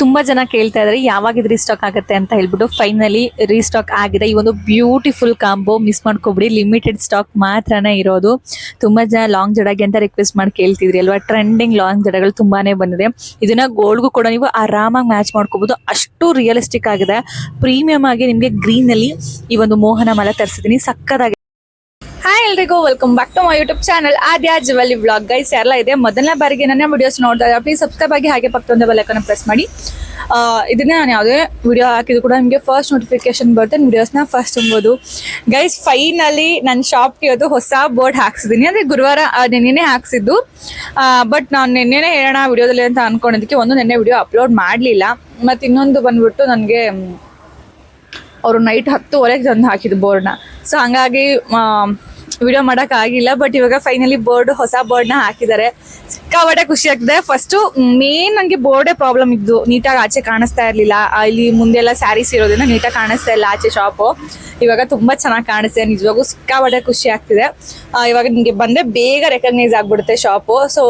ತುಂಬಾ ಜನ ಕೇಳ್ತಾ ಇದ್ದಾರೆ ಯಾವಾಗ ಇದು ರೀಸ್ಟಾಕ್ ಆಗುತ್ತೆ ಅಂತ ಹೇಳ್ಬಿಟ್ಟು ಫೈನಲಿ ರೀಸ್ಟಾಕ್ ಆಗಿದೆ. ಈ ಒಂದು ಬ್ಯೂಟಿಫುಲ್ ಕಾಂಬೋ ಮಿಸ್ ಮಾಡ್ಕೊಬಿಡಿ. ಲಿಮಿಟೆಡ್ ಸ್ಟಾಕ್ ಮಾತ್ರನೇ ಇರೋದು. ತುಂಬಾ ಜನ ಲಾಂಗ್ ಜಡಗೆ ಅಂತ ರಿಕ್ವೆಸ್ಟ್ ಮಾಡಿ ಕೇಳ್ತಿದ್ರಿ ಅಲ್ವಾ? ಟ್ರೆಂಡಿಂಗ್ ಲಾಂಗ್ ಜಡಗಳು ತುಂಬಾನೇ ಬಂದಿದೆ. ಇದನ್ನ ಗೋಲ್ಡ್ಗೂ ಕೂಡ ನೀವು ಆರಾಮಾಗಿ ಮ್ಯಾಚ್ ಮಾಡ್ಕೋಬಹುದು ಅಷ್ಟು ರಿಯಲಿಸ್ಟಿಕ್ ಆಗಿದೆ. ಪ್ರೀಮಿಯಂ ಆಗಿ ನಿಮಗೆ ಗ್ರೀನ್ ಅಲ್ಲಿ ಈ ಒಂದು ಮೋಹನ ಮಲ ತರಿಸಿದೀನಿ ಸಕ್ಕದಾಗಿ ಹಾಯ್ ಎಲ್ರಿಗೂ welcome back to my YouTube channel Aadya ಜವಲಿ vlog guys ಎಲ್ಲ ಇದೆ, ಮೊದಲನೇ ಬಾರಿಗೆ ನನ್ನ ವಿಡಿಯೋಸ್ ನೋಡ್ತಾ ಇದ್ದಾರೆ ಪ್ಲೀಸ್ ಸಬ್ಸ್ಕ್ರೈಬ್ ಆಗಿ ಹಾಗೆ ಪಕ್ಕದ ಬೆಲ್ಲಕ್ಕನ್ನು ಪ್ರೆಸ್ ಮಾಡಿ. ಇದನ್ನ ನಾನು ಯಾವುದೇ ವಿಡಿಯೋ ಹಾಕಿದ್ರು ಕೂಡ ನಿಮಗೆ ಫಸ್ಟ್ ನೋಟಿಫಿಕೇಶನ್ ಬರುತ್ತೆ ವಿಡಿಯೋಸ್ನ ಫಸ್ಟ್ ತುಂಬೋದು. ಗೈಸ್ ಫೈನಲಿ ನನ್ನ ಶಾಪ್ಗೆ ಅದು ಹೊಸ ಬೋರ್ಡ್ ಹಾಕ್ಸಿದ್ದೀನಿ ಅಂದರೆ ಗುರುವಾರ ನಿನ್ನೆ ಹಾಕ್ಸಿದ್ದು. ಬಟ್ ನಾನು ನಿನ್ನೆನೇ ಹೇಳೋಣ ವಿಡಿಯೋದಲ್ಲಿ ಅಂತ ಅನ್ಕೊಂಡಿದ್ದಕ್ಕೆ ಒಂದು ನಿನ್ನೆ ವಿಡಿಯೋ ಅಪ್ಲೋಡ್ ಮಾಡಲಿಲ್ಲ. ಮತ್ತು ಇನ್ನೊಂದು ಬಂದ್ಬಿಟ್ಟು ನನಗೆ ಅವರು ನೈಟ್ ಹತ್ತುವರೆಗೆ ತಂದು ಹಾಕಿದ್ದು ಬೋರ್ಡ್ನ ಸೊ ಹಂಗಾಗಿ ವಿಡಿಯೋ ಆಗಿಲ್ಲ ಬಟ್ ಇವಾಗ ಫೈನಲಿ ಬೋರ್ಡ್ ಹೊಸ ಬೋರ್ಡ್ನ ಹಾಕಿದ್ದಾರೆ. ಸಿಕ್ಕಾಪಟ್ಟೆ ಖುಷಿ ಆಗ್ತದೆ. ಫಸ್ಟ್ ಮೇನ್ ನಂಗೆ ಬೋರ್ಡೇ ಪ್ರಾಬ್ಲಮ್ ಇದ್ದು. ನೀಟಾಗಿ ಆಚೆ ಕಾಣಿಸ್ತಾ ಇರಲಿಲ್ಲ. ಇಲ್ಲಿ ಮುಂದೆ ಎಲ್ಲ ಸ್ಯಾರೀಸ್ ಇರೋದ್ರಿಂದ ನೀಟಾಗಿ ಕಾಣಿಸ್ತಾ ಇಲ್ಲ ಆಚೆ ಶಾಪು ಇವಾಗ ತುಂಬಾ ಚೆನ್ನಾಗಿ ಕಾಣಿಸ್ತೆ ನಿಜವಾಗೂ ಸಿಕ್ಕಾಪಟ್ಟೆ ಖುಷಿ ಆಗ್ತಿದೆ. ಇವಾಗ ನಿಮಗೆ ಬಂದ್ರೆ ಬೇಗ ರೆಕಗ್ನೈಸ್ ಆಗ್ಬಿಡುತ್ತೆ ಶಾಪು ಸೊ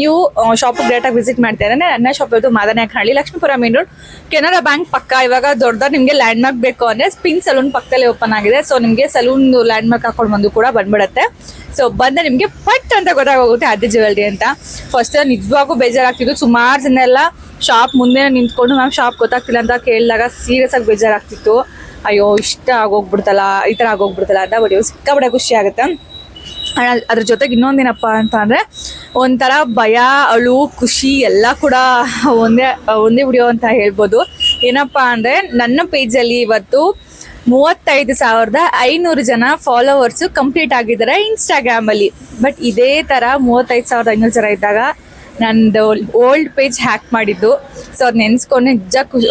ನೀವು ಶಾಪಿಗೆ ಡೇಟಾಗಿ ವಿಸಿಟ್ ಮಾಡ್ತಾ ಇದ್ದಾರೆ ನನ್ನ ಶಾಪ್ ಇರೋದು Madanayakanahalli Lakshmipura main road Canara bank ಪಕ್ಕ. ಇವಾಗ ದೊಡ್ಡದಾಗಿ ನಿಮಗೆ ಲ್ಯಾಂಡ್ ಮಾರ್ಕ್ ಬೇಕು ಅಂದ್ರೆ ಸ್ಪಿನ್ ಸಲೂನ್ ಪಕ್ಕದಲ್ಲಿ ಓಪನ್ ಆಗಿದೆ. ಸೊ ನಿಮಗೆ ಸಲೂನ್ ಲ್ಯಾಂಡ್ ಮಾರ್ಕ್ ಹಾಕೊಂಡು ಬಂದು ಕೂಡ ಬಂದ್ಬಿಡುತ್ತೆ. ಸೊ ಬಂದ್ರೆ ನಿಮಗೆ ಪಟ್ ಅಂತ ಗೊತ್ತಾಗೋಗುತ್ತೆ ಅದೇ ಜ್ಯುವೆಲ್ರಿ ಅಂತ. ಫಸ್ಟ್ ನಿಜವಾಗೂ ಬೇಜಾರಾಗ್ತಿತ್ತು. ಸುಮಾರು ಜನ ಎಲ್ಲ ಶಾಪ್ ಮುಂದೆ ನಿಂತ್ಕೊಂಡು ಮ್ಯಾಮ್ ಶಾಪ್ ಗೊತ್ತಾಗ್ತಿಲ್ಲ ಅಂತ ಕೇಳಿದಾಗ ಸೀರಿಯಸ್ ಆಗಿ ಬೇಜಾರಾಗ್ತಿತ್ತು. ಅಯ್ಯೋ, ಇಷ್ಟ ಆಗೋಗ್ಬಿಡ್ತಲ್ಲ, ಈ ಥರ ಆಗೋಗ್ಬಿಡ್ತಲ್ಲ ಅಂತ ಬಟ್ ಸಿಕ್ಕಾಪಟ್ಟೆ ಖುಷಿ ಆಗುತ್ತೆ. ಅದ್- ಅದ್ರ ಜೊತೆಗೆ ಇನ್ನೊಂದೇನಪ್ಪ ಅಂತ ಅಂದರೆ, ಒಂಥರ ಭಯ, ಅಳು, ಖುಷಿ ಎಲ್ಲ ಕೂಡ ಒಂದೇ ಒಂದೇ ವಿಡಿಯೋ ಅಂತ ಹೇಳ್ಬೋದು. ಏನಪ್ಪ ಅಂದ್ರೆ, ನನ್ನ ಪೇಜಲ್ಲಿ ಇವತ್ತು ಮೂವತ್ತೈದು ಸಾವಿರದ ಐನೂರು ಜನ ಫಾಲೋವರ್ಸ್ ಕಂಪ್ಲೀಟ್ ಆಗಿದ್ದಾರೆ ಇನ್ಸ್ಟಾಗ್ರಾಮ್ ಅಲ್ಲಿ. ಬಟ್ ಇದೇ ತರ ಮೂವತ್ತೈದು ಸಾವಿರದ ಐನೂರು ಜನ ಇದ್ದಾಗ ನಂದು ಓಲ್ಡ್ ಪೇಜ್ ಹ್ಯಾಕ್ ಮಾಡಿದ್ದು. ಸೊ ಅದು ನೆನ್ಸ್ಕೊಂಡು ನಿಜ ಖುಷಿ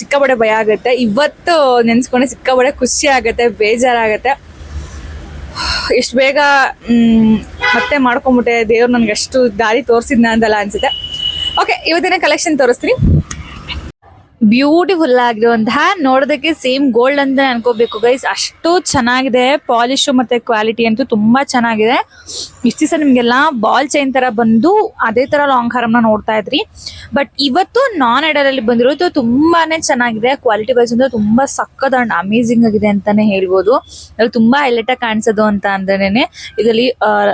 ಸಿಕ್ಕಾಪಡೆ ಭಯ ಆಗುತ್ತೆ. ಇವತ್ತು ನೆನ್ಸ್ಕೊಂಡೆ ಸಿಕ್ಕಾಪಡೆ ಖುಷಿ ಆಗುತ್ತೆ, ಬೇಜಾರಾಗುತ್ತೆ. ಎಷ್ಟು ಬೇಗ ಮತ್ತೆ ಮಾಡ್ಕೊಂಬಿಟ್ಟೆ ದೇವ್ರು ನನಗೆ ಅಷ್ಟು ದಾರಿ ತೋರಿಸಿದ್ನ ಅಂತಲ್ಲ ಅನ್ಸುತ್ತೆ. ಓಕೆ ಇವತ್ತಿನ ಕಲೆಕ್ಷನ್ ತೋರಿಸ್ತೀನಿ. ಬ್ಯೂಟಿಫುಲ್ ಆಗಿರುವಂತಹ, ನೋಡೋದಕ್ಕೆ ಸೇಮ್ ಗೋಲ್ಡ್ ಅಂತ ಅನ್ಕೋಬೇಕು ಗೈಸ್ ಅಷ್ಟು ಚೆನ್ನಾಗಿದೆ ಪಾಲಿಶ್ ಮತ್ತೆ ಕ್ವಾಲಿಟಿ ಅಂತೂ ತುಂಬಾ ಚೆನ್ನಾಗಿದೆ. ಇಷ್ಟು ದಿವಸ ನಿಮ್ಗೆಲ್ಲ ಬಾಲ್ ಚೈನ್ ತರ ಬಂದು ಅದೇ ತರ ಲಾಂಗ್ ಹಾರಮ್ನ ನೋಡ್ತಾ ಇದ್ರಿ. ಬಟ್ ಇವತ್ತು ನಾನ್ ಐಡಲ್ ಅಲ್ಲಿ ಬಂದಿರೋದು ತುಂಬಾನೇ ಚೆನ್ನಾಗಿದೆ. ಕ್ವಾಲಿಟಿ ವೈಸ್ ಅಂದ್ರೆ ತುಂಬಾ ಸಕ್ಕದ ಅಂಡ್ ಅಮೇಝಿಂಗ್ ಆಗಿದೆ ಅಂತಾನೆ ಹೇಳ್ಬೋದು. ಅಲ್ಲಿ ತುಂಬಾ ಹೈಲೈಟ್ ಕಾಣಿಸೋದು ಅಂತ ಅಂದ್ರೇನೆ, ಇದರಲ್ಲಿ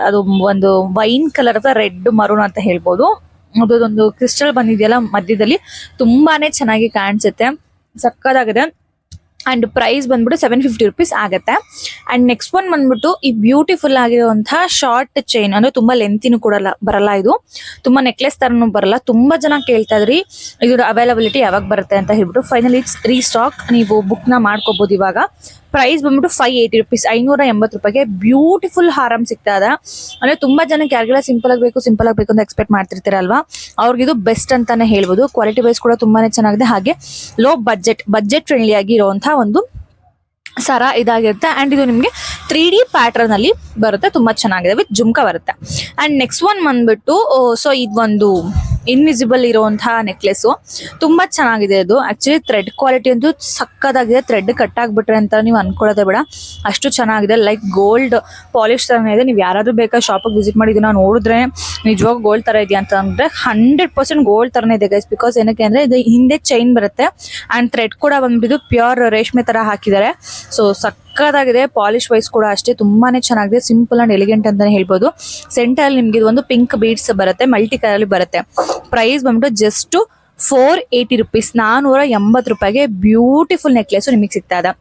ಅದು ಒಂದು ವೈನ್ ಕಲರ್ ಅಥವಾ ರೆಡ್ ಮರೂನ್ ಅಂತ ಹೇಳ್ಬೋದು. ಅದೊಂದು ಕ್ರಿಸ್ಟಲ್ ಬಂದಿದೆಯಲ್ಲ ಮಧ್ಯದಲ್ಲಿ, ತುಂಬಾನೇ ಚೆನ್ನಾಗಿ ಕಾಣಿಸುತ್ತೆ. ಸಕ್ಕದಾಗಿದೆ. ಅಂಡ್ ಪ್ರೈಸ್ ಬಂದ್ಬಿಟ್ಟು ಸೆವೆನ್ ಫಿಫ್ಟಿ ರುಪೀಸ್ ಆಗುತ್ತೆ. ಅಂಡ್ ನೆಕ್ಸ್ಟ್ ಒನ್ ಬಂದ್ಬಿಟ್ಟು ಈ ಬ್ಯೂಟಿಫುಲ್ ಆಗಿರುವಂತಹ ಶಾರ್ಟ್ ಚೈನ್ ಅಂದ್ರೆ ತುಂಬಾ ಲೆಂತಿನೂ ಕೂಡ ಬರಲ್ಲ ಇದು. ತುಂಬಾ ನೆಕ್ಲೆಸ್ ತರನು ಬರಲ್ಲ. ತುಂಬಾ ಜನ ಕೇಳ್ತಾ ಇದ್ರಿ ಇದರ ಅವೈಲಬಿಲಿಟಿ ಯಾವಾಗ ಬರುತ್ತೆ ಅಂತ ಹೇಳ್ಬಿಟ್ಟು ಫೈನಲಿ ರೀಸ್ಟಾಕ್ ನೀವು ಬುಕ್ನ ಮಾಡ್ಕೋಬಹುದು ಇವಾಗ. ಪ್ರೈಸ್ ಬಂದ್ಬಿಟ್ಟು ಫೈವ್ ಏಯ್ಟಿ ರುಪೀಸ್ ಐನೂರ ಎಂಬತ್ತು ರೂಪಾಯಿಗೆ ಬ್ಯೂಟಿಫುಲ್ ಹಾರಂ ಸಿಗ್ತಾ ಇದೆ. ಅಂದ್ರೆ ತುಂಬಾ ಜನಕ್ಕೆ ಯಾರಿಗೆಲ್ಲ ಸಿಂಪಲ್ ಆಗಬೇಕು ಸಿಂಪಲ್ ಆಗಬೇಕು ಅಂತ ಎಕ್ಸ್ಪೆಕ್ಟ್ ಮಾಡ್ತಿರ್ತೀರಲ್ವಾ? ಅವ್ರಿಗೆ ಇದು ಬೆಸ್ಟ್ ಅಂತಾನೆ ಹೇಳ್ಬೋದು. ಕ್ವಾಲಿಟಿ ವೈಸ್ ಕೂಡ ತುಂಬಾನೇ ಚೆನ್ನಾಗಿದೆ. ಹಾಗೆ ಲೋ ಬಜೆಟ್ ಬಜೆಟ್ ಫ್ರೆಂಡ್ಲಿ ಆಗಿ ಇರುವಂತಹ ಒಂದು ಸರ ಇದಾಗಿರುತ್ತೆ. ಅಂಡ್ ಇದು ನಿಮಗೆ ತ್ರೀ ಡಿ ಪ್ಯಾಟರ್ನ್ ಅಲ್ಲಿ ಬರುತ್ತೆ. ತುಂಬಾ ಚೆನ್ನಾಗಿದೆ. ವಿತ್ ಜುಮ್ಕ ಬರುತ್ತೆ. ಅಂಡ್ ನೆಕ್ಸ್ಟ್ ಒನ್ ಬಂದ್ಬಿಟ್ಟು ಸೊ ಇದೊಂದು ಇನ್ವಿಸಿಬಲ್ ಇರುವಂತಹ ನೆಕ್ಲೆಸ್ ತುಂಬಾ ಚೆನ್ನಾಗಿದೆ ಅದು. ಆಕ್ಚುಲಿ ಥ್ರೆಡ್ ಕ್ವಾಲಿಟಿ ಅಂತೂ ಸಕ್ಕದಾಗಿದೆ ಥ್ರೆಡ್ ಕಟ್ ಅಂತ ನೀವು ಅನ್ಕೊಳ್ಳೋದೇ ಬೇಡ. ಅಷ್ಟು ಚೆನ್ನಾಗಿದೆ. ಲೈಕ್ ಗೋಲ್ಡ್ ಪಾಲಿಶ್ ತರನೇ ಇದೆ. ನೀವು ಯಾರಾದರೂ ಬೇಕಾ ಶಾಪಿಗೆ ವಿಸಿಟ್ ಮಾಡಿ ಇದನ್ನ ನೋಡಿದ್ರೆ ನಿಜವಾಗ ಗೋಲ್ಡ್ ತರ ಇದೆಯಾ ಅಂತ ಅಂದ್ರೆ ಹಂಡ್ರೆಡ್ ಪರ್ಸೆಂಟ್ ಗೋಲ್ಡ್ ತರನೇ ಇದೆ ಗೈಸ್ ಬಿಕಾಸ್ ಏನಕ್ಕೆ ಅಂದ್ರೆ ಇದು ಹಿಂದೆ ಚೈನ್ ಬರುತ್ತೆ. ಅಂಡ್ ಥ್ರೆಡ್ ಕೂಡ ಬಂದ್ಬಿಟ್ಟು ಪ್ಯೂರ್ ರೇಷ್ಮೆ ತರ ಹಾಕಿದ್ದಾರೆ. ಸೊ ಸಕ್ಕದಾಗಿದೆ ಪಾಲಿಶ್ ವೈಸ್ ಕೂಡ ಅಷ್ಟೇ, ತುಂಬಾನೇ ಚೆನ್ನಾಗಿದೆ, ಸಿಂಪಲ್ ಅಂಡ್ ಎಲಿಗೆಂಟ್ ಅಂತಾನೆ ಹೇಳ್ಬೋದು. ಸೆಂಟರ್ ಅಲ್ಲಿ ನಿಮ್ಗೆ ಒಂದು ಪಿಂಕ್ ಬೀಡ್ಸ್ ಬರುತ್ತೆ, ಮಲ್ಟಿ ಕಲರ್ ಅಲ್ಲಿ ಬರುತ್ತೆ. ಪ್ರೈಸ್ ಬಂದ್ಬಿಟ್ಟು ಜಸ್ಟ್ ಫೋರ್ ಏಯ್ಟಿ ರುಪೀಸ್ ನಾನೂರ ಎಂಬತ್ತು ರೂಪಾಯಿಗೆ ಬ್ಯೂಟಿಫುಲ್ ನೆಕ್ಲೆಸ್ ನಿಮಗೆ ಸಿಗ್ತಾ ಇದೆ.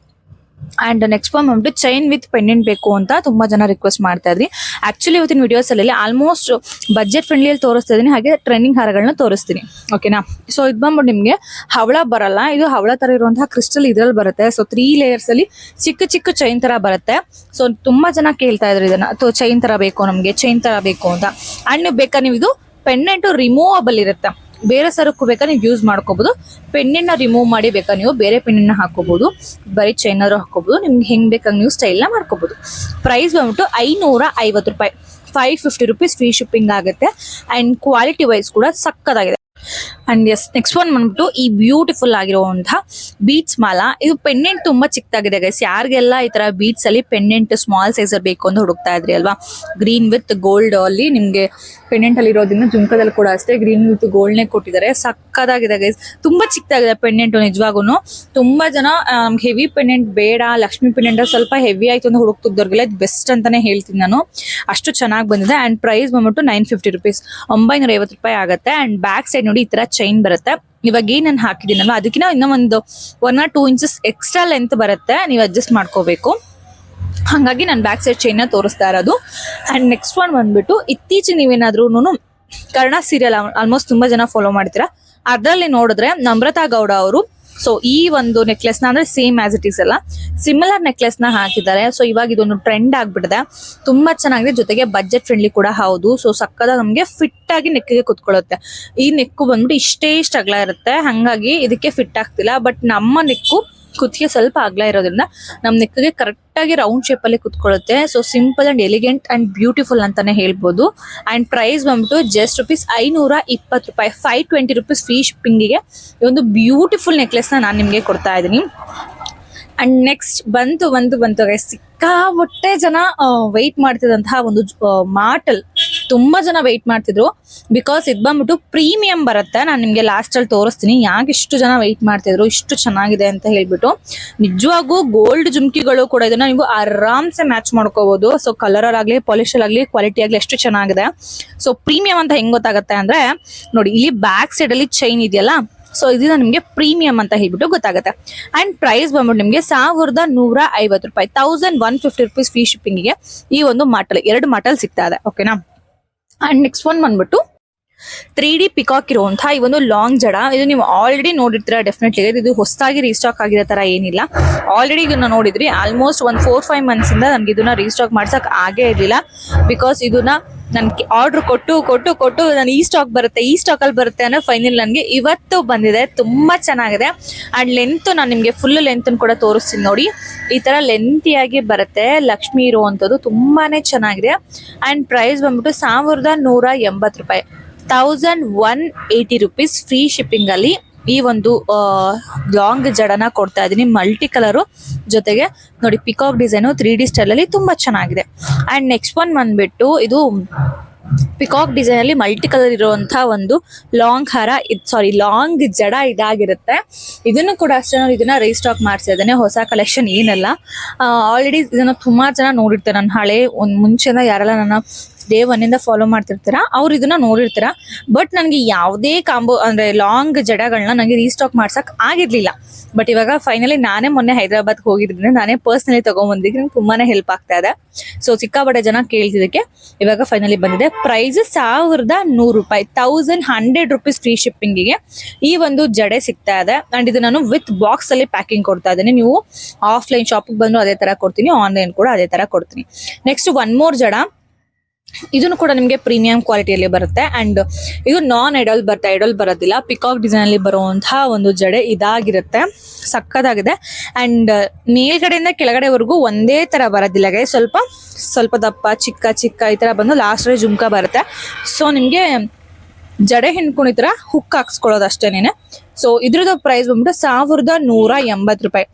ಅಂಡ್ ನೆಕ್ಸ್ಟ್ ಒನ್ ಬಂದ್ಬಿಟ್ಟು ಚೈನ್ ವಿತ್ ಪೆಂಡೆಂಟ್ ಬೇಕು ಅಂತ ತುಂಬ ಜನ ರಿಕ್ವೆಸ್ಟ್ ಮಾಡ್ತಾ ಇದ್ರಿ. ಆಕ್ಚುಲಿ ಇವತ್ತಿನ ವಿಡಿಯೋಸ್ ಅಲ್ಲಿ ಆಲ್ಮೋಸ್ಟ್ ಬಜೆಟ್ ಫ್ರೆಂಡ್ಲಿಯಲ್ಲಿ ತೋರಿಸ್ತಾ ಇದ್ದೀನಿ. ಹಾಗೆ ಟ್ರೆಂಡಿಂಗ್ ಹಾರಗಳನ್ನ ತೋರಿಸ್ತೀನಿ. ಓಕೆನಾ ಸೊ ಇದು ಬಂದ್ಬಿಟ್ಟು ನಿಮಗೆ ಹವಳ ಬರಲ್ಲ. ಇದು ಹವಳ ಥರ ಇರುವಂತಹ ಕ್ರಿಸ್ಟಲ್ ಇದ್ರಲ್ಲಿ ಬರುತ್ತೆ. ಸೊ ತ್ರೀ ಲೇಯರ್ಸಲ್ಲಿ ಚಿಕ್ಕ ಚಿಕ್ಕ ಚೈನ್ ಥರ ಬರುತ್ತೆ. ಸೊ ತುಂಬ ಜನ ಕೇಳ್ತಾ ಇದ್ರು ಅಥವಾ ಚೈನ್ ಥರ ಬೇಕು ನಮಗೆ ಚೈನ್ ಥರ ಬೇಕು ಅಂತ. ಆ್ಯಂಡ್ ನೀವು ಬೇಕಾ ನೀವು ಇದು ಪೆಂಡೆಂಟ್ ರಿಮೂವಬಲ್ ಇರುತ್ತೆ. ಬೇರೆ ಸರಕು ಬೇಕಾ ನೀವು ಯೂಸ್ ಮಾಡ್ಕೋಬಹುದು ಪೆನ್ನನ್ನ ರಿಮೂವ್ ಮಾಡಿ ಬೇಕಾ ನೀವು ಬೇರೆ ಪೆನ್ನನ್ನ ಹಾಕೋಬಹುದು ಬರೀ ಚೈನ್ ಆದ್ರೂ ಹಾಕೋಬಹುದು ನಿಮ್ಗೆ ಹೆಂಗ್ ಬೇಕಾಗಿ ನೀವು ಸ್ಟೈಲ್ನ ಮಾಡ್ಕೋಬಹುದು ಪ್ರೈಸ್ ಬಂದ್ಬಿಟ್ಟು ಐನೂರ ಐವತ್ತು ರೂಪಾಯಿ. Five fifty rupees free shipping ಆಗುತ್ತೆ. ಅಂಡ್ ಕ್ವಾಲಿಟಿ ವೈಸ್ ಕೂಡ ಸಕ್ಕದಾಗಿದೆ. ಅಂಡ್ ಎಸ್ ನೆಕ್ಸ್ಟ್ ಒನ್ ಬಂದ್ಬಿಟ್ಟು ಈ ಬ್ಯೂಟಿಫುಲ್ ಆಗಿರುವಂತಹ ಬೀಚ್ ಮಾಲ. ಇದು ಪೆಂಡೆಂಟ್ ತುಂಬಾ ಚಿಕ್ಕದಾಗಿದೆ ಗೈಸ್ ಯಾರಿಗೆಲ್ಲ ಈ ತರ ಬೀಚ್ ಅಲ್ಲಿ ಪೆಂಡೆಂಟ್ ಸ್ಮಾಲ್ ಸೈಜ್ ಬೇಕು ಅಂತ ಹುಡುಕ್ತಾ ಇದ್ರಿ ಅಲ್ವಾ? ಗ್ರೀನ್ ವಿತ್ ಗೋಲ್ಡ್ ಅಲ್ಲಿ ನಿಮ್ಗೆ ಪೆಂಡೆಂಟ್ ಅಲ್ಲಿ ಇರೋದ್ರಿಂದ ಜುಮ್ಕದಲ್ಲಿ ಕೂಡ ಅಷ್ಟೇ ಗ್ರೀನ್ ವಿತ್ ಗೋಲ್ಡ್ ನೇ ಕೊಟ್ಟಿದ್ದಾರೆ. ಸಕ್ಕದಾಗಿದೆ ಗೈಸ್ ತುಂಬಾ ಚಿಕ್ಕದಾಗಿದೆ ಪೆಂಡೆಂಟ್ ನಿಜವಾಗೂ ತುಂಬಾ ಜನ ಹೆವಿ ಪೆಂಡೆಂಟ್ ಬೇಡ, ಲಕ್ಷ್ಮಿ ಪೆಂಡೆಂಟ್ ಸ್ವಲ್ಪ ಹೆವಿ ಆಯ್ತು ಅಂತ ಹುಡುಕ್ತಿದ್ದವ್ರಿಗೆಲ್ಲ ಬೆಸ್ಟ್ ಅಂತಾನೆ ಹೇಳ್ತೀನಿ ನಾನು. ಅಷ್ಟು ಚೆನ್ನಾಗಿ ಬಂದಿದೆ. ಅಂಡ್ ಪ್ರೈಸ್ ಬಂದ್ಬಿಟ್ಟು ನೈನ್ ಫಿಫ್ಟಿ ರುಪೀಸ್ ಒಂಬೈನೂರ ಐವತ್ತು ರೂಪಾಯಿ ಆಗುತ್ತೆ. ಅಂಡ್ ಬ್ಯಾಕ್ ಸೈಡ್ ನೋಡಿ ಈ ತರ ಚೈನ್ ಬರುತ್ತೆ. ಇವಾಗ ಏನ್ ನಾನು ಹಾಕಿದ್ದೀನಲ್ವ? ಅದಕ್ಕಿಂತ ಇನ್ನೂ ಒಂದು one or two inches extra length ಬರುತ್ತೆ. ನೀವು ಅಡ್ಜಸ್ಟ್ ಮಾಡ್ಕೋಬೇಕು. ಹಾಗಾಗಿ ನಾನು ಬ್ಯಾಕ್ ಸೈಡ್ ಚೈನ್ ತೋರಿಸ್ತಾ ಇರೋದು. ಅಂಡ್ ನೆಕ್ಸ್ಟ್ ಒನ್ ಬಂದ್ಬಿಟ್ಟು ಇತ್ತೀಚೆಗೆ ನೀವೇನಾದ್ರೂ ಕರ್ಣ ಸೀರಿಯಲ್ ಆಲ್ಮೋಸ್ಟ್ ತುಂಬಾ ಜನ ಫಾಲೋ ಮಾಡ್ತೀರಾ. ಅದರಲ್ಲಿ ನೋಡಿದ್ರೆ ನಮ್ರತಾ ಗೌಡ ಅವರು ಸೊ ಈ ಒಂದು ನೆಕ್ಲೆಸ್ನ ಅಂದ್ರೆ ಸೇಮ್ ಆಸ್ ಇಟ್ ಈಸ್ ಅಲ್ಲ. ಸಿಮಿಲರ್ ನೆಕ್ಲೆಸ್ನ ಹಾಕಿದ್ದಾರೆ. ಸೊ ಇವಾಗ ಇದೊಂದು ಟ್ರೆಂಡ್ ಆಗ್ಬಿಟ್ಟಿದೆ. ತುಂಬಾ ಚೆನ್ನಾಗಿದೆ. ಜೊತೆಗೆ ಬಜೆಟ್ ಫ್ರೆಂಡ್ಲಿ ಕೂಡ ಹೌದು. ಸೊ ಸಕ್ಕದ ನಮಗೆ ಫಿಟ್ ಆಗಿ ನೆಕ್ಕಿಗೆ ಕುತ್ಕೊಳ್ಳುತ್ತೆ. ಈ ನೆಕ್ಕು ಬಂದ್ಬಿಟ್ಟು ಇಷ್ಟೇ ಇಷ್ಟ ಅಗಲ ಇರುತ್ತೆ. ಹಂಗಾಗಿ ಇದಕ್ಕೆ ಫಿಟ್ ಆಗ್ತಿಲ್ಲ. ಬಟ್ ನಮ್ಮ ನೆಕ್ಕು ಕುತ್ತಿಗೆ ಸ್ವಲ್ಪ ಅಗಲ ಇರೋದ್ರಿಂದ ನಮ್ಮ ನೆಕ್ಗೆ ಕರೆಕ್ಟಾಗಿ ರೌಂಡ್ ಅಲ್ಲಿ ಕುತ್ಕೊಳ್ಳುತ್ತೆ so simple and elegant and beautiful ಅಂತಾನೆ ಹೇಳ್ಬೋದು ಅಂಡ್ ಪ್ರೈಸ್ ಬಂದ್ಬಿಟ್ಟು ಜಸ್ಟ್ ರುಪೀಸ್ ಐನೂರ ಇಪ್ಪತ್ತು ರೂಪಾಯಿ ಫೈವ್ ಟ್ವೆಂಟಿ ರುಪೀಸ್ ಫ್ರೀ ಶಿಪ್ಪಿಂಗಿಗೆ ಈ ಒಂದು ಬ್ಯೂಟಿಫುಲ್ ನೆಕ್ಲೆಸ್ನ ನಾನು ನಿಮಗೆ ಕೊಡ್ತಾ ಇದ್ದೀನಿ ಅಂಡ್ ನೆಕ್ಸ್ಟ್ ಬಂತು ಬಂತು ಬಂತು. ಸಿಕ್ಕಾಪಟ್ಟೆ ಜನ ವೆಯ್ಟ್ ಮಾಡ್ತಿದಂತಹ ಒಂದು ಮಾಟಲ್ ತುಂಬಾ ಜನ ವೆಯ್ಟ್ ಮಾಡ್ತಿದ್ರು. ಬಿಕಾಸ್ ಇದು ಬಂದ್ಬಿಟ್ಟು ಪ್ರೀಮಿಯಂ ಬರುತ್ತೆ. ನಾನು ನಿಮಗೆ ಲಾಸ್ಟ್ ಅಲ್ಲಿ ತೋರಿಸ್ತೀನಿ. ಯಾಕೆ ಇಷ್ಟು ಜನ ವೆಯ್ಟ್ ಮಾಡ್ತಿದ್ರು? ಇಷ್ಟು ಚೆನ್ನಾಗಿದೆ ಅಂತ ಹೇಳ್ಬಿಟ್ಟು. ನಿಜವಾಗೂ ಗೋಲ್ಡ್ ಜುಮ್ಕಿಗಳು ಕೂಡ ಇದನ್ನ ನೀವು ಆರಾಮ್ಸೆ ಮ್ಯಾಚ್ ಮಾಡ್ಕೋಬಹುದು ಸೊ ಕಲರ್ ಆಗ್ಲಿ ಪಾಲಿಶ್ ಆಗ್ಲಿ ಕ್ವಾಲಿಟಿ ಆಗ್ಲಿ ಎಷ್ಟು ಚೆನ್ನಾಗಿದೆ. ಸೊ ಪ್ರೀಮಿಯಂ ಅಂತ ಹೆಂಗ್ ಗೊತ್ತಾಗುತ್ತೆ ಅಂದ್ರೆ, ನೋಡಿ, ಇಲ್ಲಿ ಬ್ಯಾಕ್ ಸೈಡ್ ಅಲ್ಲಿ ಚೈನ್ ಇದೆಯಲ್ಲ? ಸೊ ಇದನ್ನ ನಿಮಗೆ ಪ್ರೀಮಿಯಂ ಅಂತ ಹೇಳ್ಬಿಟ್ಟು ಗೊತ್ತಾಗುತ್ತೆ. ಅಂಡ್ ಪ್ರೈಸ್ ಬಂದ್ಬಿಟ್ಟು ನಿಮಗೆ ಸಾವಿರದ ನೂರ ಐವತ್ತು ರೂಪಾಯಿ thousand one fifty rupees free ಶಿಪ್ಪಿಂಗಿಗೆ ಈ ಒಂದು ಮಾಟಲ್, ಎರಡು ಮಾಟಲ್ ಸಿಗ್ತಾ ಇದೆ. ಓಕೆನಾ ಅಂಡ್ ನೆಕ್ಸ್ಟ್ ಒನ್ ಬಂದ್ಬಿಟ್ಟು ತ್ರೀ ಡಿ ಪಿಕಾಕ್ ಇರುವಂತಹ ಈ ಒಂದು ಲಾಂಗ್ ಜಡ. ಇದು ನೀವು ಆಲ್ರೆಡಿ ನೋಡಿರ್ತೀರಾ ಡೆಫಿನೆಟ್ಲಿ ಇದು ಹೊಸದಾಗಿ ರೀಸ್ಟಾಕ್ ಆಗಿರೋ ತರ ಏನಿಲ್ಲ. ಆಲ್ರೆಡಿ ಇದನ್ನ ನೋಡಿದ್ರಿ. ಆಲ್ಮೋಸ್ಟ್ ಒಂದು ಫೋರ್ ಫೈವ್ ಮಂತ್ಸ್ ಇಂದ ನಮ್ಗೆ ಇದನ್ನ ರೀಸ್ಟಾಕ್ ಮಾಡ್ಸಕ್ ಆಗೇ ಇರಲಿಲ್ಲ. ಬಿಕಾಸ್ ಇದನ್ನ ನನ್ಗೆ ಆರ್ಡರ್ ಕೊಟ್ಟು ಕೊಟ್ಟು ಕೊಟ್ಟು ನಾನು ಈ ಸ್ಟಾಕ್ ಬರುತ್ತೆ, ಈ ಸ್ಟಾಕ್ ಅಲ್ಲಿ ಬರುತ್ತೆ ಅನ್ನೋ ಫೈನಲ್ ನನಗೆ ಇವತ್ತು ಬಂದಿದೆ. ತುಂಬಾ ಚೆನ್ನಾಗಿದೆ. ಅಂಡ್ ಲೆಂತ್ ನಾನು ನಿಮಗೆ ಫುಲ್ ಲೆಂತ್ ಕೂಡ ತೋರಿಸ್ತೀನಿ ನೋಡಿ. ಈ ತರ ಲೆಂತಿಯಾಗಿ ಬರುತ್ತೆ. ಲಕ್ಷ್ಮಿ ಇರುವಂತದ್ದು ತುಂಬಾನೇ ಚೆನ್ನಾಗಿದೆ. ಅಂಡ್ ಪ್ರೈಸ್ ಬಂದ್ಬಿಟ್ಟು ಸಾವಿರದ ನೂರ ಎಂಬತ್ತು ರೂಪಾಯಿ. Thousand one eighty rupees free shipping ಅಲ್ಲಿ. ಈ ಒಂದು ಲಾಂಗ್ ಜಡನ ಕೊಡ್ತಾ ಇದೀನಿ ಮಲ್ಟಿ ಕಲರು ಜೊತೆಗೆ ನೋಡಿ peacock design three D style ಅಲ್ಲಿ ತುಂಬಾ ಚೆನ್ನಾಗಿದೆ. ಅಂಡ್ ನೆಕ್ಸ್ಟ್ ಒನ್ ಬಂದ್ಬಿಟ್ಟು ಇದು ಪಿಕಾಕ್ ಡಿಸೈನ್ ಅಲ್ಲಿ ಮಲ್ಟಿ ಕಲರ್ ಇರುವಂತಹ ಒಂದು ಲಾಂಗ್ ಹಾರ ಸಾರಿ ಲಾಂಗ್ ಜಡ ಇದಾಗಿರುತ್ತೆ. ಇದನ್ನು ಕೂಡ ಅಷ್ಟೇ ನಾನು ಇದನ್ನ ರೀಸ್ಟಾಕ್ ಮಾಡ್ತಾ ಇದ್ದೇನೆ. ಹೊಸ ಕಲೆಕ್ಷನ್ ಏನಲ್ಲ. ಆಲ್ರೆಡಿ ಇದನ್ನ ತುಂಬಾ ಜನ ನೋಡಿರ್ತಾರೆ. ನನ್ನ ಹಳೆ, ಒಂದ್ ಮುಂಚೆನ ಯಾರೆಲ್ಲ ನನ್ನ ಡೇ ಒನ್ನಿಂದ ಫಾಲೋ ಮಾಡ್ತಿರ್ತೀರಾ? ಅವ್ರು ಇದನ್ನ ನೋಡಿರ್ತೀರಾ? ಬಟ್ ನನಗೆ ಯಾವುದೇ ಕಾಂಬೋ ಅಂದ್ರೆ ಲಾಂಗ್ ಜಡಗಳನ್ನ ನನಗೆ ರೀಸ್ಟಾಕ್ ಮಾಡ್ಸಕ್ ಆಗಿರ್ಲಿಲ್ಲ. ಬಟ್ ಇವಾಗ ಫೈನಲಿ ನಾನೇ ಮೊನ್ನೆ ಹೈದರಾಬಾದ್ಗೆ ಹೋಗಿದ್ರಿಂದ ನಾನೇ ಪರ್ಸ್ನಲಿ ತಗೊಂಡ್ಬಂದಿದ್ರೆ ನಂಗೆ ತುಂಬಾನೇ ಹೆಲ್ಪ್ ಆಗ್ತಾ ಇದೆ. ಸೊ ಸಿಕ್ಕಾಪಟ್ಟೆ ಜನ ಕೇಳ್ತಿದ್ದಕ್ಕೆ ಇವಾಗ ಫೈನಲಿ ಬಂದಿದೆ. ಪ್ರೈಸ್ ಸಾವಿರದ ನೂರು ರೂಪಾಯಿ ತೌಸಂಡ್ ಹಂಡ್ರೆಡ್ ರುಪೀಸ್ ಫ್ರೀ ಶಿಪ್ಪಿಂಗಿಗೆ ಈ ಒಂದು ಜಡೆ ಸಿಗ್ತಾ ಇದೆ. ಅಂಡ್ ಇದು ನಾನು ವಿತ್ ಬಾಕ್ಸ್ ಅಲ್ಲಿ ಪ್ಯಾಕಿಂಗ್ ಕೊಡ್ತಾ ಇದ್ದೀನಿ. ನೀವು ಆಫ್ಲೈನ್ ಶಾಪಿಗೆ ಬಂದು ಅದೇ ತರ ಕೊಡ್ತೀನಿ ಆನ್ಲೈನ್ ಕೂಡ ಅದೇ ತರ ಕೊಡ್ತೀನಿ. ನೆಕ್ಸ್ಟ್ ಒನ್ ಮೋರ್ ಜಡ. ಇದನ್ನು ಕೂಡ ನಿಮಗೆ ಪ್ರೀಮಿಯಂ ಕ್ವಾಲಿಟಿಯಲ್ಲಿ ಬರುತ್ತೆ. ಅಂಡ್ ಇದು ನಾನ್ ಐಡಲ್ ಬರುತ್ತೆ ಐಡಲ್ ಬರೋದಿಲ್ಲ. ಪಿಕಾಕ್ ಡಿಸೈನ್ ಅಲ್ಲಿ ಬರುವಂತಹ ಒಂದು ಜಡೆ ಇದಾಗಿರುತ್ತೆ. ಸಕ್ಕದಾಗಿದೆ. ಅಂಡ್ ಮೇಲ್ಗಡೆಯಿಂದ ಕೆಳಗಡೆವರೆಗೂ ಒಂದೇ ತರ ಬರೋದಿಲ್ಲ ಗೈ ಸ್ವಲ್ಪ ಸ್ವಲ್ಪ ದಪ್ಪ, ಚಿಕ್ಕ ಚಿಕ್ಕ ಈ ಥರ ಬಂದು ಲಾಸ್ಟ್ ಜುಮ್ಕ ಬರುತ್ತೆ. ಸೊ ನಿಮಗೆ ಜಡೆ ಹಿಂಡ್ಕೊಂಡು ಈ ತರ ಹುಕ್ ಹಾಕ್ಸ್ಕೊಳ್ಳೋದು ಅಷ್ಟೇನೆ ಸೊ ಇದ್ರದ್ದು ಪ್ರೈಸ್ ಬಂದ್ಬಿಟ್ಟು ಸಾವಿರದ ನೂರ ಎಂಬತ್ತು ರೂಪಾಯಿ.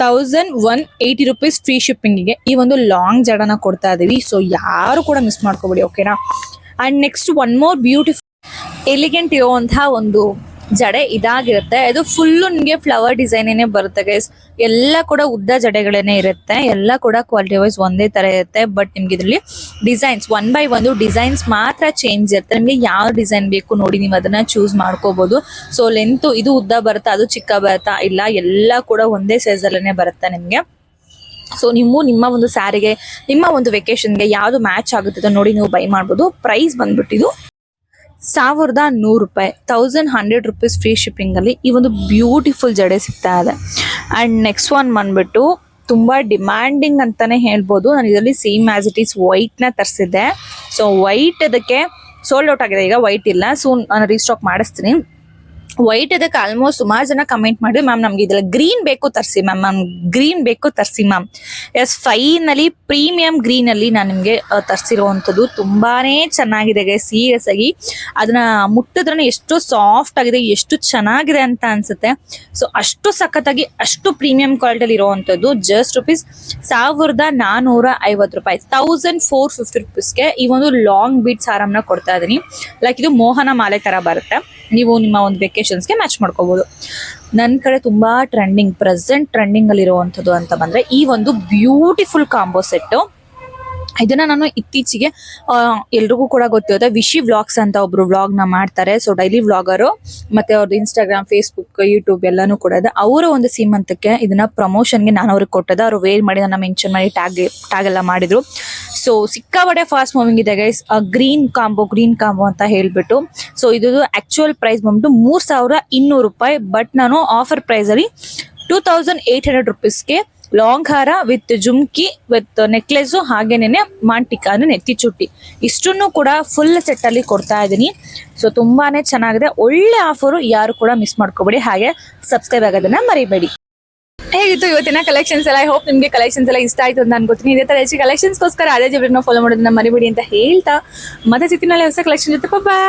Thousand one eighty rupees free ಶಿಪ್ಪಿಂಗಿಗೆ ಈ ಒಂದು ಲಾಂಗ್ ಜಡನ ಕೊಡ್ತಾ ಇದೀವಿ. ಸೊ ಯಾರು ಕೂಡ ಮಿಸ್ ಮಾಡ್ಕೋಬೇಡಿ ಓಕೆನಾ and next one more beautiful elegant ಇರುವಂತಹ ಒಂದು ಜಡೆ ಇದಾಗಿರುತ್ತೆ. ಇದು ಫುಲ್ಲು ನಿಮಗೆ ಫ್ಲವರ್ ಡಿಸೈನ್ ಏನೇ ಬರುತ್ತೆ ಗೈಸ್ ಎಲ್ಲ ಕೂಡ ಉದ್ದ ಜಡೆಗಳೇನೆ ಇರುತ್ತೆ. ಎಲ್ಲ ಕೂಡ ಕ್ವಾಲಿಟಿ ವೈಸ್ ಒಂದೇ ತರ ಇರುತ್ತೆ. ಬಟ್ ನಿಮ್ಗೆ ಇದರಲ್ಲಿ ಡಿಸೈನ್ಸ್ ಒನ್ ಬೈ ಒಂದು ಡಿಸೈನ್ಸ್ ಮಾತ್ರ ಚೇಂಜ್ ಇರುತ್ತೆ. ನಿಮಗೆ ಯಾವ ಡಿಸೈನ್ ಬೇಕು ನೋಡಿ ನೀವು ಅದನ್ನ ಚೂಸ್ ಮಾಡ್ಕೋಬಹುದು ಸೊ ಲೆಂತ್ ಇದು ಉದ್ದ ಬರುತ್ತಾ, ಅದು ಚಿಕ್ಕ ಬರುತ್ತಾ, ಇಲ್ಲ, ಎಲ್ಲ ಕೂಡ ಒಂದೇ ಸೈಜ್ ಅಲ್ಲೇ ಬರುತ್ತೆ ನಿಮ್ಗೆ. ಸೊ ನೀವು ನಿಮ್ಮ ಒಂದು ಸ್ಯಾರಿಗೆ ನಿಮ್ಮ ಒಂದು ವೆಕೇಶನ್ಗೆ ಯಾವುದು ಮ್ಯಾಚ್ ಆಗುತ್ತೆ ನೋಡಿ ನೀವು ಬೈ ಮಾಡ್ಬೋದು. ಪ್ರೈಸ್ ಬಂದ್ಬಿಟ್ಟಿದು ಸಾವಿರದ ನೂರು ರೂಪಾಯಿ ತೌಸಂಡ್ ಹಂಡ್ರೆಡ್ ರುಪೀಸ್ ಫ್ರೀ ಶಿಪ್ಪಿಂಗಲ್ಲಿ ಈ ಒಂದು ಬ್ಯೂಟಿಫುಲ್ ಜಡೆ ಸಿಗ್ತಾ ಇದೆ. ಆ್ಯಂಡ್ ನೆಕ್ಸ್ಟ್ ಒನ್ ಬಂದ್ಬಿಟ್ಟು ತುಂಬ ಡಿಮ್ಯಾಂಡಿಂಗ್ ಅಂತಲೇ ಹೇಳ್ಬೋದು. ನಾನು ಇದರಲ್ಲಿ ಸೇಮ್ ಆ್ಯಸ್ ಇಟ್ ಈಸ್ ವೈಟ್ನ ತರಿಸಿದ್ದೆ. ಸೊ ವೈಟ್ ಅದಕ್ಕೆ ಸೋಲ್ಡ್ ಔಟ್ ಆಗಿದೆ. ಈಗ ವೈಟ್ ಇಲ್ಲ. ಸೊ ನಾನು ರೀಸ್ಟಾಕ್ ಮಾಡಿಸ್ತೀನಿ. ವೈಟ್ ಅದಕ್ಕೆ ಆಲ್ಮೋಸ್ಟ್ ಸುಮಾರು ಜನ ಕಮೆಂಟ್ ಮಾಡಿ ಮ್ಯಾಮ್ ನಮ್ಗೆ ಇದೆಲ್ಲ ಗ್ರೀನ್ ಬೇಕು ತರಿಸಿ ಮ್ಯಾಮ್ ಮ್ಯಾಮ್ ಗ್ರೀನ್ ಬೇಕು ತರಿಸಿ ma'am yes finally premium green ಅಲ್ಲಿ ನಾನು ನಿಮಗೆ ತರಿಸಿರುವಂಥದ್ದು ತುಂಬಾನೇ ಚೆನ್ನಾಗಿದೆ ಸೀರಿಯಸ್ ಆಗಿ ಅದನ್ನ ಮುಟ್ಟಿದ್ರೆ ಎಷ್ಟು ಸಾಫ್ಟ್ ಆಗಿದೆ, ಎಷ್ಟು ಚೆನ್ನಾಗಿದೆ ಅಂತ ಅನ್ಸುತ್ತೆ. ಸೊ ಅಷ್ಟು ಸಖತ್ತಾಗಿ, ಅಷ್ಟು ಪ್ರೀಮಿಯಂ ಕ್ವಾಲಿಟಿಯಲ್ಲಿ ಇರುವಂಥದ್ದು ಜಸ್ಟ್ ರುಪೀಸ್ ಸಾವಿರದ ನಾನೂರ ಐವತ್ತು ರೂಪಾಯಿ. ತೌಸಂಡ್ ಫೋರ್ ಫಿಫ್ಟಿ ರುಪೀಸ್ಗೆ ಈ ಒಂದು ಲಾಂಗ್ ಬೀಟ್ಸ್ ಆರಾಮ್ನ ಕೊಡ್ತಾ ಇದ್ದೀನಿ. ಲೈಕ್ ಇದು ಮೋಹನ ಮಾಲೆ ತರ ಬರುತ್ತೆ. ನೀವು ನಿಮ್ಮ ಒಂದು ವೆಕೇಶನ್ಸ್ಗೆ ಮ್ಯಾಚ್ ಮಾಡ್ಕೋಬಹುದು ನನ್ನ ಕಡೆ ತುಂಬಾ ಟ್ರೆಂಡಿಂಗ್ ಪ್ರೆಸೆಂಟ್ ಟ್ರೆಂಡಿಂಗ್ ಅಲ್ಲಿ ಇರುವಂತದ್ದು ಅಂತ ಬಂದ್ರೆ ಈ ಒಂದು ಬ್ಯೂಟಿಫುಲ್ ಕಾಂಬೋ ಸೆಟ್ ಇದನ್ನ ನಾನು ಇತ್ತೀಚೆಗೆ ಎಲ್ರಿಗೂ ಕೂಡ ಗೊತ್ತಿರುತ್ತೆ. ವಿಶಿ ವ್ಲಾಗ್ಸ್ ಅಂತ ಒಬ್ರು ವ್ಲಾಗ್ನ ಮಾಡ್ತಾರೆ ಸೊ ಡೈಲಿ ವ್ಲಾಗರು ಮತ್ತೆ ಅವ್ರದ್ದು ಇನ್ಸ್ಟಾಗ್ರಾಮ್ ಫೇಸ್ಬುಕ್ ಯೂಟ್ಯೂಬ್ ಎಲ್ಲಾನು ಕೂಡ ಇದೆ. ಅವರ ಒಂದು ಸೀಮಂತಕ್ಕೆ ಇದನ್ನ ಪ್ರಮೋಷನ್ಗೆ ನಾನು ಅವ್ರಿಗೆ ಕೊಟ್ಟದ ಅವ್ರು ವೇರ್ ಮಾಡಿ ನನ್ನ ಮೆನ್ಷನ್ ಮಾಡಿ ಟ್ಯಾಗ್ ಟ್ಯಾಗ್ ಎಲ್ಲ ಮಾಡಿದ್ರು. ಸೊ ಸಿಕ್ಕಾಪಟ್ಟೆ ಫಾಸ್ಟ್ ಮೂವಿಂಗ್ ಇದೆ guys green combo green combo ಅಂತ ಹೇಳ್ಬಿಟ್ಟು. ಸೊ ಇದು ಆಕ್ಚುಯಲ್ ಪ್ರೈಸ್ ಬಂದ್ಬಿಟ್ಟು ಮೂರ್ ಸಾವಿರ ಇನ್ನೂರು ರೂಪಾಯಿ. ಬಟ್ ನಾನು ಆಫರ್ ಪ್ರೈಸ್ ಅಲ್ಲಿ ಟೂ ತೌಸಂಡ್ ಏಟ್ ಹಂಡ್ರೆಡ್ ರುಪೀಸ್ಗೆ ಲಾಂಗ್ ಹಾರ ವಿತ್ ಜುಮ್ಕಿ ವಿತ್ ನೆಕ್ಲೆಸ್ ಹಾಗೇನೆ ಮಾಂಟಿಕ, ಅಂದ್ರೆ ನೆತ್ತಿ ಚುಟ್ಟಿ. ಇಷ್ಟನ್ನು ಕೂಡ ಫುಲ್ ಸೆಟ್ ಅಲ್ಲಿ ಕೊಡ್ತಾ ಇದ್ದೀನಿ. ಸೊ ತುಂಬಾನೇ ಚೆನ್ನಾಗಿದೆ. ಒಳ್ಳೆ ಆಫರು ಯಾರು ಕೂಡ ಮಿಸ್ ಮಾಡ್ಕೋಬೇಡಿ. ಹಾಗೆ ಸಬ್ಸ್ಕ್ರೈಬ್ ಆಗೋದನ್ನ ಮರಿಬೇಡಿ. ಹೇಗಿತ್ತು ಇವತ್ತಿನ ಕಲೆಕ್ಷನ್ಸ್ ಎಲ್ಲ? ಐ ಹೋಪ್ ನಿಮಗೆ ಕಲೆಕ್ಷನ್ಸ್ ಎಲ್ಲ ಇಷ್ಟ ಆಯ್ತು ಅಂತ ಅನ್ಕೋತೀನಿ. ಇದೇ ತರ ಹೆಚ್ಚು ಕಲೆಕ್ಷನ್ಸ್ಗೋಸ್ಕರ ಅದೇ ಜಬ್ರನ್ನ ಫಾಲೋ ಮಾಡೋದನ್ನ ಮರಿಬೇಡಿ ಅಂತ ಹೇಳ್ತಾ ಮತ್ತೆ ಸಿಕ್ಕಿನಲ್ಲಿ ಹೊಸ ಕಲೆಕ್ಷನ್ ಜೊತೆ ಬಾಯ್